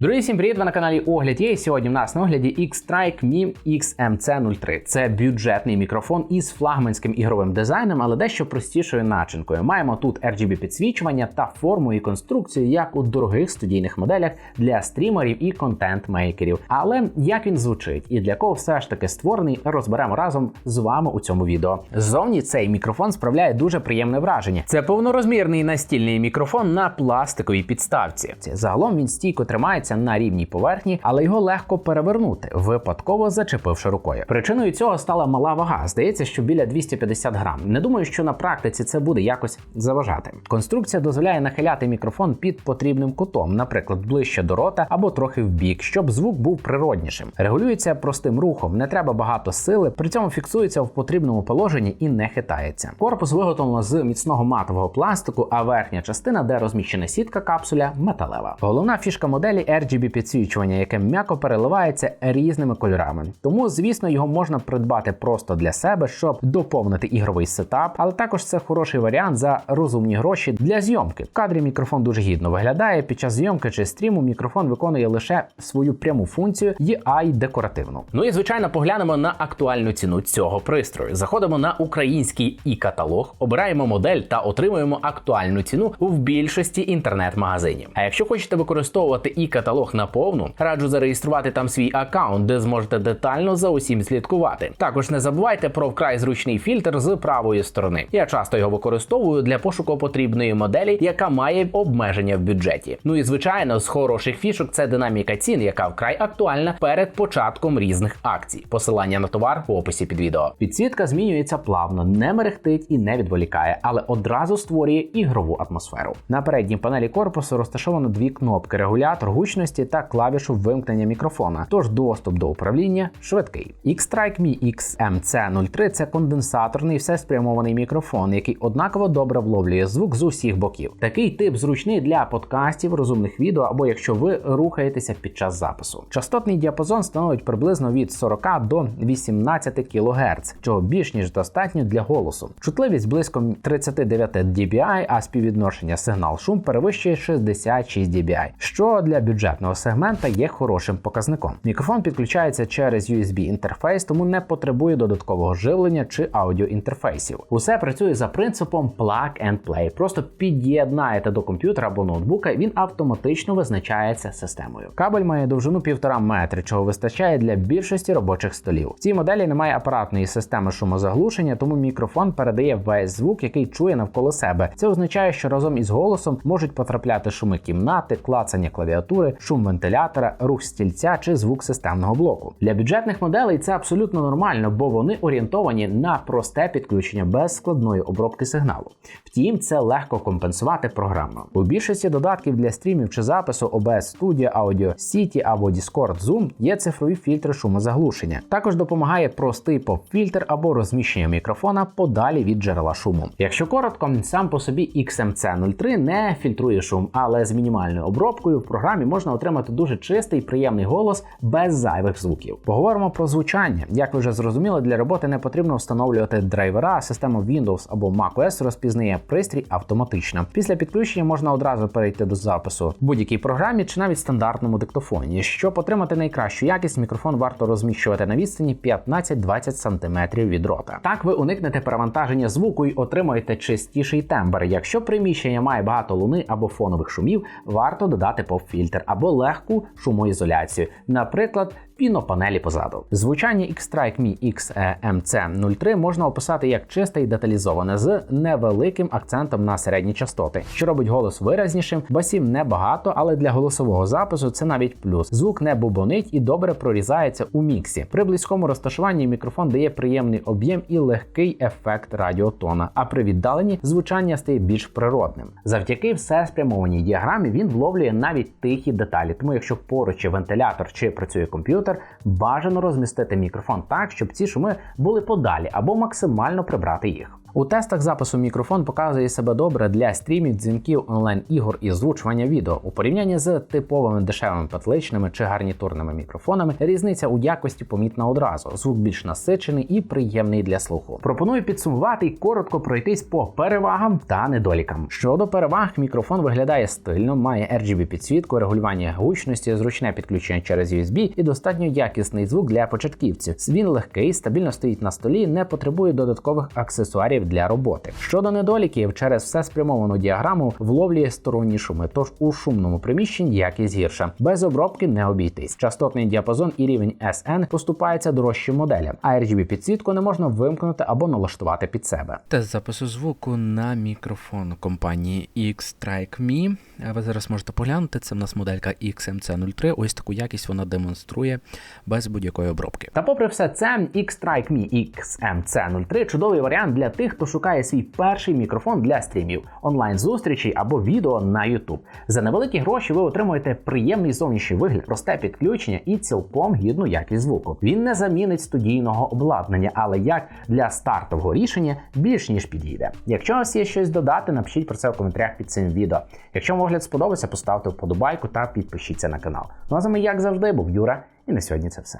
Друзі, всім привіт! Ви на каналі Огляд є. І Сьогодні в нас на огляді X-Strike Mi XMC03. Це бюджетний мікрофон із флагманським ігровим дизайном, але дещо простішою начинкою. Маємо тут RGB підсвічування та форму і конструкцію, як у дорогих студійних моделях для стрімерів і контент-мейкерів. Але як він звучить і для кого все ж таки створений, розберемо разом з вами у цьому відео. Ззовні цей мікрофон справляє дуже приємне враження. Це повнорозмірний настільний мікрофон на пластиковій підставці. Загалом він стійко тримається на рівній поверхні, але його легко перевернути, випадково зачепивши рукою. Причиною цього стала мала вага. Здається, що біля 250 грам. Не думаю, що на практиці це буде якось заважати. Конструкція дозволяє нахиляти мікрофон під потрібним кутом, наприклад, ближче до рота або трохи в бік, щоб звук був природнішим. Регулюється простим рухом, не треба багато сили, при цьому фіксується в потрібному положенні і не хитається. Корпус виготовлено з міцного матового пластику, а верхня частина, де розміщена сітка капсуля, металева. Головна фішка моделі RGB підсвічування, яке м'яко переливається різними кольорами. Тому, звісно, його можна придбати просто для себе, щоб доповнити ігровий сетап, але також це хороший варіант за розумні гроші для зйомки. В кадрі мікрофон дуже гідно виглядає. Під час зйомки чи стріму мікрофон виконує лише свою пряму функцію, є декоративну. Ну і звичайно, поглянемо на актуальну ціну цього пристрою. Заходимо на український і каталог, обираємо модель та отримуємо актуальну ціну в більшості інтернет-магазинів. А якщо хочете використовувати і каталог наповну, раджу зареєструвати там свій аккаунт, де зможете детально за усім слідкувати. Також не забувайте про вкрай зручний фільтр з правої сторони. Я часто його використовую для пошуку потрібної моделі, яка має обмеження в бюджеті. Ну і звичайно, з хороших фішок це динаміка цін, яка вкрай актуальна перед початком різних акцій. Посилання на товар в описі під відео. Підсвітка змінюється плавно, не мерехтить і не відволікає, але одразу створює ігрову атмосферу. На передній панелі корпусу розташовано дві кнопки: регулятор гучності та клавішу вимкнення мікрофона. Тож доступ до управління швидкий. X-Strike Mi XMC03 – це конденсаторний всеспрямований мікрофон, який однаково добре вловлює звук з усіх боків. Такий тип зручний для подкастів, розумних відео або якщо ви рухаєтеся під час запису. Частотний діапазон становить приблизно від 40 до 18 кГц, чого більш ніж достатньо для голосу. Чутливість близько 39 dBi, а співвідношення сигнал-шум перевищує 66 dBi, що для бюджетного сегмента є хорошим показником. Мікрофон підключається через USB інтерфейс, тому не потребує додаткового живлення чи аудіоінтерфейсів. Усе працює за принципом plug and play. Просто під'єднаєте до комп'ютера або ноутбука, він автоматично визначається системою. Кабель має довжину 1,5 метри, чого вистачає для більшості робочих столів. В цій моделі немає апаратної системи шумозаглушення, тому мікрофон передає весь звук, який чує навколо себе. Це означає, що разом із голосом можуть потрапляти шуми кімнати, клацання клавіатури, шум вентилятора, рух стільця чи звук системного блоку. Для бюджетних моделей це абсолютно нормально, бо вони орієнтовані на просте підключення без складної обробки сигналу. Втім, це легко компенсувати програмно. У більшості додатків для стрімів чи запису OBS Studio, Audio City або Discord Zoom є цифрові фільтри шумозаглушення. Також допомагає простий поп-фільтр або розміщення мікрофона подалі від джерела шуму. Якщо коротко, сам по собі XMC03 не фільтрує шум, але з мінімальною обробкою в програмі можна отримати дуже чистий приємний голос без зайвих звуків. Поговоримо про звучання. Як ви вже зрозуміли, для роботи не потрібно встановлювати драйвера, система Windows або macOS розпізнає пристрій автоматично. Після підключення можна одразу перейти до запису в будь-якій програмі чи навіть стандартному диктофоні. Щоб отримати найкращу якість, мікрофон варто розміщувати на відстані 15-20 см від рота. Так ви уникнете перевантаження звуку і отримаєте чистіший тембр. Якщо приміщення має багато луни або фонових шумів, варто додати поп-фільтр або легку шумоізоляцію, наприклад, пінопанелі позаду. Звучання X-Strike Mi XMC03 можна описати як чисте і деталізоване з невеликим акцентом на середні частоти, що робить голос виразнішим, басів небагато, але для голосового запису це навіть плюс. Звук не бубонить і добре прорізається у міксі. При близькому розташуванні мікрофон дає приємний об'єм і легкий ефект радіотона, а при віддаленні звучання стає більш природним. Завдяки все спрямованій діаграмі він вловлює навіть тихі деталі. Тому, якщо поруч є вентилятор чи працює комп'ютер, бажано розмістити мікрофон так, щоб ці шуми були подалі або максимально прибрати їх. У тестах запису мікрофон показує себе добре для стрімів, дзвінків, онлайн-ігор і звучування відео. У порівнянні з типовими дешевими петличними чи гарнітурними мікрофонами різниця у якості помітна одразу. Звук більш насичений і приємний для слуху. Пропоную підсумувати і коротко пройтись по перевагам та недолікам. Щодо переваг, мікрофон виглядає стильно, має RGB підсвітку, регулювання гучності, зручне підключення через USB і достатньо якісний звук для початківців. Він легкий, стабільно стоїть на столі, не потребує додаткових аксесуарів для роботи. Щодо недоліків, через все спрямовану діаграму вловлює сторонні шуми, тож у шумному приміщенні якість гірша. Без обробки не обійтись. Частотний діапазон і рівень SN поступається дорожчим моделям, а RGB підсвітку не можна вимкнути або налаштувати під себе. Тест запису звуку на мікрофон компанії X-Strike Me. Ви зараз можете поглянути. Це в нас моделька XMC03. Ось таку якість вона демонструє без будь-якої обробки. Та попри все це, X-Strike Me XMC03 чудовий варіант для тих, хто шукає свій перший мікрофон для стрімів, онлайн-зустрічей або відео на YouTube. За невеликі гроші ви отримуєте приємний зовнішній вигляд, просте підключення і цілком гідну якість звуку. Він не замінить студійного обладнання, але як для стартового рішення більш ніж підійде. Якщо у вас є щось додати, напишіть про це в коментарях під цим відео. Якщо вам огляд сподобався, поставте вподобайку та підпишіться на канал. Ну а з вами, як завжди, був Юра, і на сьогодні це все.